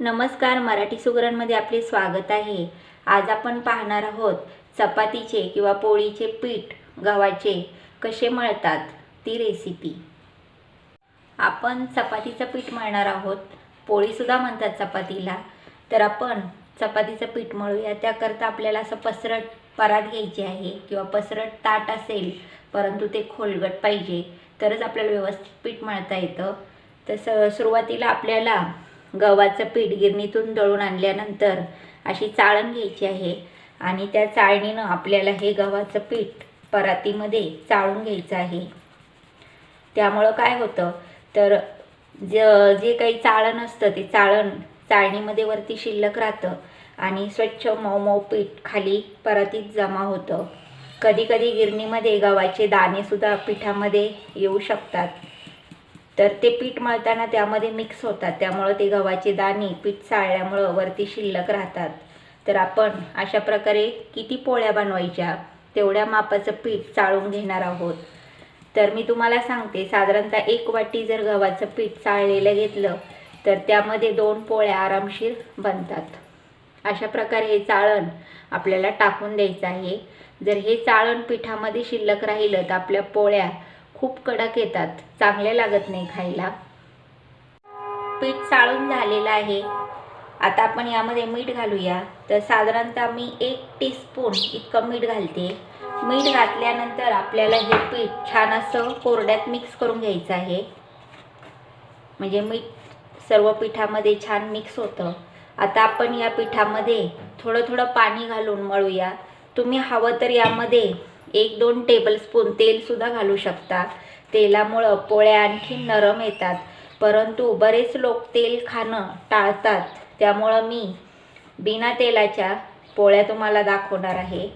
नमस्कार मराठी सुगरणमध्ये आपले स्वागत आहे. आज आपण पाहणार आहोत चपातीचे किंवा पोळीचे पीठ गव्हाचे कसे मळतात ती रेसिपी आपण चपातीचं पीठ मळणार आहोत. पोळीसुद्धा म्हणतात चपातीला. तर आपण चपातीचं पीठ मळूया. त्याकरता आपल्याला असं पसरट परात घ्यायची आहे किंवा पसरट ताट असेल परंतु ते खोलगट पाहिजे तरच आपल्याला व्यवस्थित पीठ मळता येतं. तसं सुरुवातीला आपल्याला गव्हाचं पीठ गिरणीतून दळून आणल्यानंतर अशी चाळण घ्यायची आहे आणि त्या चाळणीनं आपल्याला हे गव्हाचं पीठ परातीमध्ये चाळून घ्यायचं आहे. त्यामुळं काय होतं? तर ज जे काही चाळण असतं ते चाळण चाळणीमध्ये वरती शिल्लक राहतं आणि स्वच्छ मऊ मऊ पीठ खाली परातीत जमा होतं. कधी कधी गिरणीमध्ये गव्हाचे दाणेसुद्धा पिठामध्ये येऊ शकतात. तर ते पीठ मळताना त्यामध्ये मिक्स होतात. त्यामुळं ते गव्हाचे दाणे पीठ चाळल्यामुळं वरती शिल्लक राहतात. तर आपण अशा प्रकारे किती पोळ्या बनवायच्या तेवढ्या मापाचं पीठ चाळून घेणार आहोत. तर मी तुम्हाला सांगते साधारणतः एक वाटी जर गव्हाचं पीठ चाळलेलं घेतलं तर त्यामध्ये दोन पोळ्या आरामशीर बनतात. अशा प्रकारे हे चाळण आपल्याला टाकून द्यायचं आहे. जर हे चाळण पिठामध्ये शिल्लक राहिलं तर आपल्या पोळ्या खूप कडक येतात. चांगले लागत नाही खायला. पीठ चाळून झालेलं आहे. आता आपण यामध्ये मीठ घालूया. तर साधारणतः मी एक टीस्पून इतकं मीठ घालते. मीठ घातल्यानंतर आपल्याला हे पीठ छान असं कोरड्यात मिक्स करून घ्यायचं आहे. म्हणजे मीठ सर्व पिठामध्ये छान मिक्स होतं. आता आपण या पिठामध्ये थोडं थोडं पाणी घालून मळूया. तुम्ही हवं तर यामध्ये एक दोन टेबलस्पून तेलसुद्धा घालू शकता. तेलामुळं पोळ्या आणखी नरम येतात. परंतु बरेच लोक तेल खाणं टाळतात. त्यामुळं मी बिना तेलाच्या पोळ्या तुम्हाला दाखवणार आहे.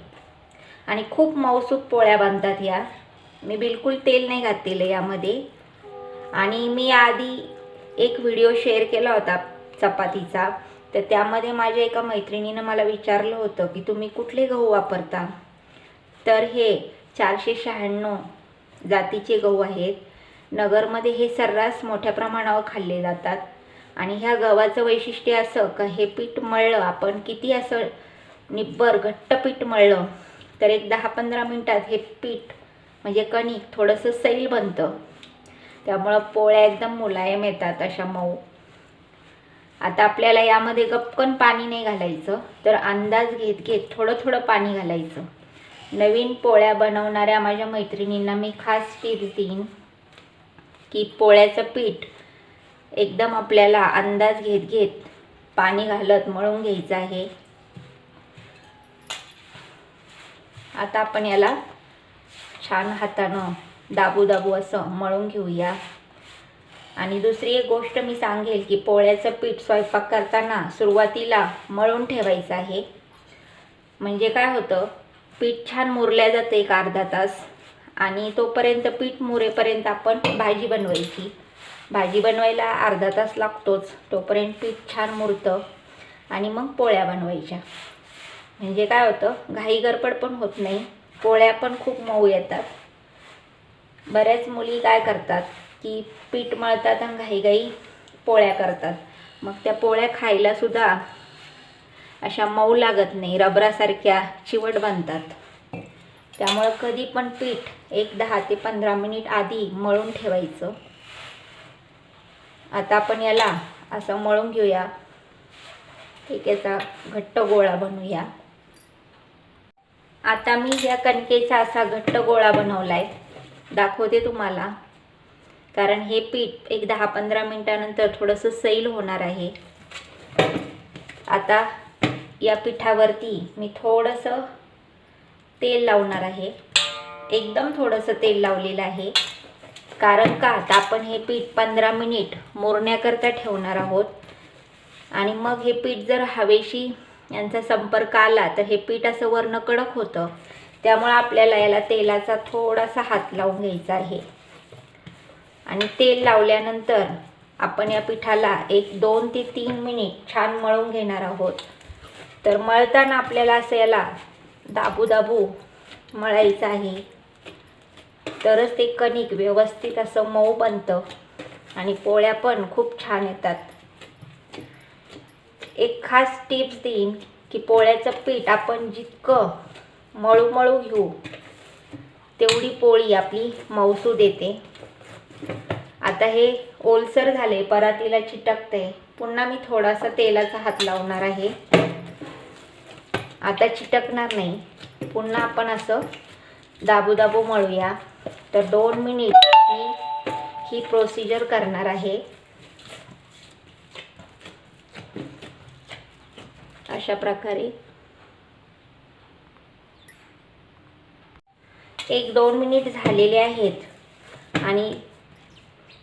आणि खूप मौसूक पोळ्या बांधतात या. मी बिलकुल तेल नाही घातलेलं यामध्ये. आणि मी आधी एक व्हिडिओ शेअर केला होता चपातीचा. तर त्यामध्ये माझ्या एका मैत्रिणीनं मला विचारलं होतं की तुम्ही कुठले गहू वापरता? तर हे चारशे शहाण्णव जातीचे गहू आहेत. नगरमध्ये हे सर्रास मोठ्या प्रमाणावर खाल्ले जातात. आणि ह्या गव्हाचं वैशिष्ट्य असं का हे पीठ मळलं आपण किती असं निब्बर घट्ट पीठ मळलं तर एक दहा पंधरा मिनटात हे पीठ म्हणजे कणिक थोडंसं सैल बनतं. त्यामुळं पोळ्या एकदम मुलायम येतात अशा मऊ. आता आपल्याला यामध्ये गपकन पाणी नाही घालायचं तर अंदाज घेत घेत थोडं थोडं पाणी घालायचं. नवीन पोळ्या बनवणाऱ्या माझ्या मैत्रिणींना मी खास टीप देईन की पोळ्याचं पीठ एकदम आपल्याला अंदाज घेत घेत पाणी घालत मळून घ्यायचं आहे. आता आपण याला छान हातानं दाबू दाबू असं मळून घेऊया. आणि दुसरी एक गोष्ट मी सांगेल की पोळ्याचं पीठ स्वयंपाक करताना सुरुवातीला मळून ठेवायचं आहे. म्हणजे काय होतं? पीठ छान मुरल्या जातं एक अर्धा तास. आणि तोपर्यंत पीठ मुरेपर्यंत आपण भाजी बनवायची. भाजी बनवायला अर्धा तास लागतोच. तोपर्यंत पीठ छान मुरतं आणि मग पोळ्या बनवायच्या. म्हणजे काय होतं घाई गरपड पण होत नाही. पोळ्या पण खूप मऊ येतात. बऱ्याच मुली काय करतात की पीठ मळतात आणि घाईघाई पोळ्या करतात. मग त्या पोळ्या खायलासुद्धा अशा मऊ लागत नाही रबरासारख्या चिवट बनतात. त्यामुळं कधी पण पीठ एक दहा ते पंधरा मिनिट आधी मळून ठेवायचं. आता आपण याला असं मळून घेऊया. एक याचा घट्ट गोळा बनवूया. आता मी या कणकेचा असा घट्ट गोळा बनवला आहे दाखवते तुम्हाला. कारण हे पीठ एक दहा पंधरा मिनटानंतर थोडंसं सैल होणार आहे. आता या पिठावरती मी थोडंसं तेल लावणार आहे. एकदम थोडंसं तेल लावलेलं आहे. कारण का? तर आपण हे पीठ पंधरा मिनिट मोरण्याकरता ठेवणार आहोत. आणि मग हे पीठ जर हवेशी यांचा संपर्क आला तर हे पीठ असं वरनं कडक होतं. त्यामुळं आपल्याला याला तेलाचा थोडासा हात लावून घ्यायचा आहे. आणि तेल लावल्यानंतर आपण या पिठाला एक दोन ते तीन मिनिट छान मळून घेणार आहोत. तर मळताना आपल्याला असं याला दाबू दाबू मळायचं आहे. तरच ते कणिक व्यवस्थित असं मऊ बनतं आणि पोळ्या पण खूप छान येतात. एक खास टिप्स देईन की पोळ्याचं पीठ आपण जितकं मळू मळू घेऊ तेवढी पोळी आपली मऊसू देते. आता हे ओलसर झाले परातीला चिटकते पुन्हा मी थोडासा तेलाचा हात लावणार आहे. आता चिटकणार नाही. पुन्हा आपण असं दाबू दाबू मळूया. तर दोन मिनिट मी ही प्रोसिजर करणार आहे. अशा प्रकारे. एक दोन मिनिट झालेले आहेत. आणि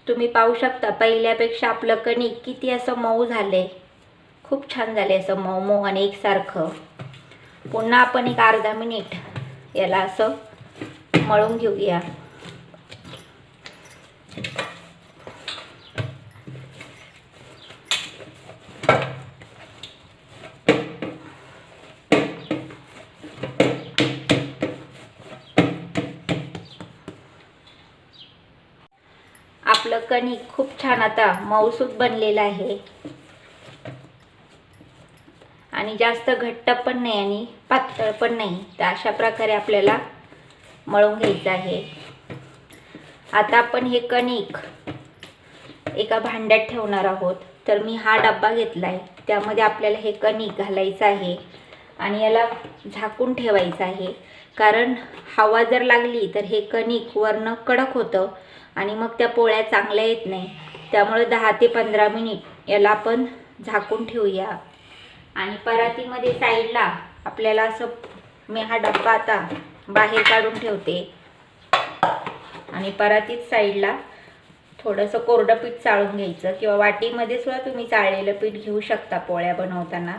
तुम्ही पाहू शकता पहिल्यापेक्षा आपलं कणिक किती असं मऊ झालंय. खूप छान झाले असं मऊ मऊ आणि एकसारखं. पुन्हा आपण एक अर्धा मिनिट याला असं मळून घेऊया. आपलं कणिक खूप छान आता मऊसूत बनलेलं आहे. आणि जास्त घट्ट पण नाही आणि पातळ पण नाही. तर अशा प्रकारे आपल्याला मळून घ्यायचं आहे. आता आपण हे कणिक एका भांड्यात ठेवणार आहोत. तर मी हा डब्बा घेतला आहे त्यामध्ये आपल्याला हे कणिक घालायचं आहे आणि याला झाकून ठेवायचं आहे. कारण हवा जर लागली तर हे कणिक वरनं कडक होतं आणि मग त्या पोळ्या चांगल्या येत नाही. त्यामुळे दहा ते पंधरा मिनिट याला आपण झाकून ठेवूया. आणि परातीमध्ये साईडला आपल्याला असं मी हा डब्बा आता बाहेर काढून ठेवते. आणि परातीत साईडला थोडंसं कोरडं पीठ चाळून घ्यायचं किंवा वाटीमध्ये सुद्धा तुम्ही चाळलेलं पीठ घेऊ शकता पोळ्या बनवताना.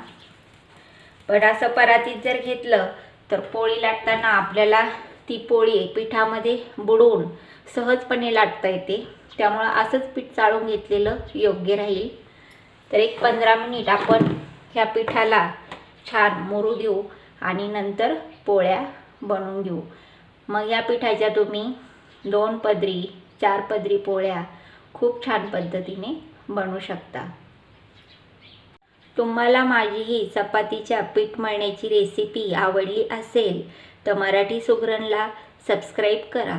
पण असं परातीत जर घेतलं तर पोळी लाटताना आपल्याला ती पोळी पिठामध्ये बुडवून सहजपणे लाटता येते. त्यामुळं असंच पीठ चाळून घेतलेलं योग्य राहील. तर एक पंधरा मिनिट आपण ह्या पिठाला छान मुरू देऊ आणि नंतर पोळ्या बनवून घेऊ. मग या पिठाच्या तुम्ही दोन पदरी चार पदरी पोळ्या खूप छान पद्धतीने बनवू शकता. तुम्हाला माझी ही चपातीच्या पीठ मळण्याची रेसिपी आवडली असेल तर मराठी सुगरणला सबस्क्राईब करा.